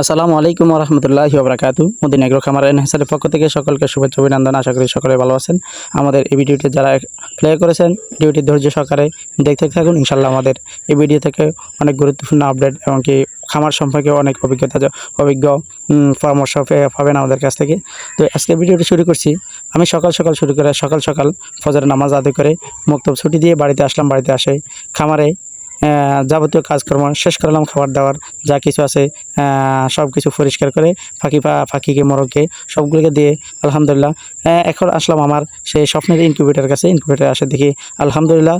আসসালামু আলাইকুম রহমতুল্লাহি ওবরাকাতু। মদিন এগ্রো খামার এনহাসারের পক্ষ থেকে সকলকে শুভেচ্ছা, অভিনন্দন। আশা করি সকলে ভালো আছেন। আমাদের এই ভিডিওটি যারা প্লে করেছেন, ভিডিওটি ধৈর্য সহকারে দেখতে থাকুন। ইনশাল্লাহ আমাদের এই ভিডিও থেকে অনেক গুরুত্বপূর্ণ আপডেট এবং কি খামার সম্পর্কে অনেক অভিজ্ঞতা অভিজ্ঞ পরামর্শ পাবেন আমাদের কাছ থেকে। তো আজকে ভিডিওটি শুরু করছি। আমি সকাল সকাল শুরু করে সকাল সকাল ফজরের নামাজ আদায় করে মুক্তব ছুটি দিয়ে বাড়িতে আসলাম। বাড়িতে আসে খামারে যাবতীয় কাজকর্ম, শেষ করলাম খাবার দাবার, যা কিছু আছে সব কিছু পরিষ্কার করে ফাঁকি পা ফাঁকিকে মরকে সবগুলোকে দিয়ে আলহামদুলিল্লাহ এখন আসলাম আমার সেই স্বপ্নের ইনকিউবেটার কাছে। ইনকিউবেটার আসে দেখি, আলহামদুলিল্লাহ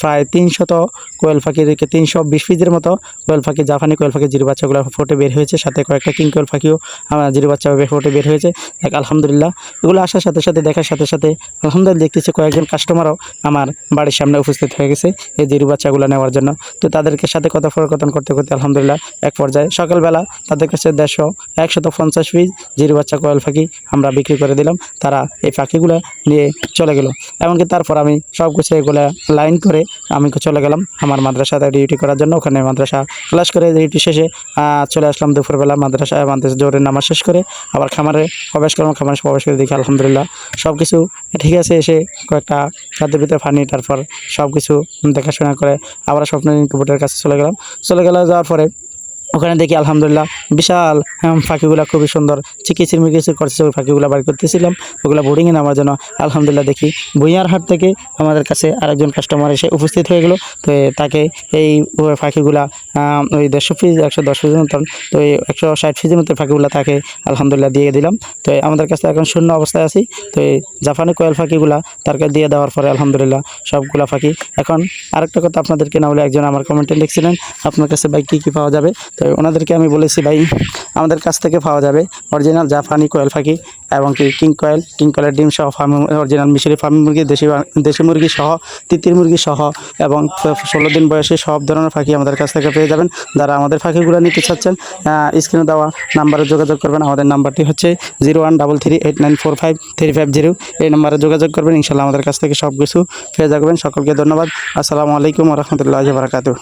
প্রায় তিনশত কোয়েল রেখে তিনশো বিশ পিসের মতো কোয়েল পাখি জাপানি কোয়েল পাখি জিরো বাচ্চাগুলো ফুটে বের হয়েছে। সাথে কয়েকটা কিং কোয়েল পাখিও আমার জিরো বাচ্চা ফুটে বের হয়েছে। দেখ, আলহামদুলিল্লাহ, এগুলো আসার সাথে সাথে, দেখার সাথে সাথে, আলহামদুলিল্লাহ, দেখতেছি কয়েকজন কাস্টমারও আমার বাড়ির সামনে উপস্থিত হয়ে গেছে। এই জিরু বাচ্চাগুলো নেওয়ার জন্য। তো তাদেরকে সাথে কথোপকথন করতে করতে আলহামদুলিল্লাহ এক পর্যায়ে সকালবেলা তাদের কাছে দেড়শো একশত পঞ্চাশ পিস জিরু বাচ্চা কোয়েল পাখি আমরা বিক্রি করে দিলাম। তারা এই পাখিগুলো নিয়ে চলে গেল। এমনকি তারপর আমি সব কিছু এগুলো লাইন করে আমি চলে গেলাম আমার মাদ্রাসাতে ডিউটি করার জন্য। ওখানে মাদ্রাসা ক্লাস করে ডিউটি শেষে চলে আসলাম দুপুরবেলা মাদ্রাসা মাদ্রাসা জোরে নামাজ শেষ করে আবার খামারে প্রবেশ করলাম। খামারে প্রবেশ করে দেখি আলহামদুলিল্লাহ সব কিছু ঠিক আছে। এসে কয়েকটা খাদ্যের ভিতরে ফানি তারপর সব কিছু দেখাশোনা করে আবার স্বপ্নের ইনকিউবেটারের কাছে চলে গেলাম। চলে গেলে যাওয়ার পরে ওখানে দেখি আলহামদুলিল্লাহ বিশাল হ্যাঁ, পাখিগুলো খুবই সুন্দর। চিকিৎসির মিকিচির করছে, ওই পাখিগুলো বাড়ি করতেছিলাম, ওগুলো বোর্ডিংয়ে নামার জন্য। আলহামদুলিল্লাহ দেখি, ভুইয়ার হাট থেকে আমাদের কাছে আরেকজন কাস্টমার এসে উপস্থিত হয়ে গেলো। তো তাকে এই পাখিগুলা ওই দেড়শো পিস একশো দশ পিসের মতন, তো এই একশো ষাট পিসের মতো পাখিগুলো তাকে আলহামদুলিল্লাহ দিয়ে দিলাম। তো আমাদের কাছে এখন শূন্য অবস্থায় আছি। তো এই জাপানি কয়েল পাখিগুলা তারকে দিয়ে দেওয়ার পরে আলহামদুলিল্লাহ সবগুলা পাখি এখন আরেকটা কথা আপনাদেরকে না বলে একজন আমার কমেন্টে লিখছিলেন, আপনার কাছে ভাই কী কী পাওয়া যাবে? তো ওনাদেরকে আমি বলেছি, ভাই, আমাদের কাছ থেকে পাওয়া যাবে অরিজিনাল জাপানি কোয়েল পাখি এবং কি কিং কয়েল, কিং কয়েলের ডিম সহ ফার্ম অরিজিনাল মিশরি ফার্মি মুরগি, দেশি দেশি মুরগি সহ, তিতির মুরগি সহ এবং ষোলো দিন বয়সে সব ধরনের পাখি আমাদের কাছ থেকে পেয়ে যাবেন। যারা আমাদের পাখিগুলো নিতে চাচ্ছেন স্ক্রিনে দেওয়া নাম্বারে যোগাযোগ করবেন। আমাদের নাম্বারটি হচ্ছে zero one double three eight nine four five three five zero. এই নাম্বারে যোগাযোগ করবেন। ইনশাল্লাহ আমাদের কাছ থেকে সব কিছু পেয়ে যাবেন। সকলকে ধন্যবাদ। আসসালামু আলাইকুম রহমতুল্লাহ বারাকাতু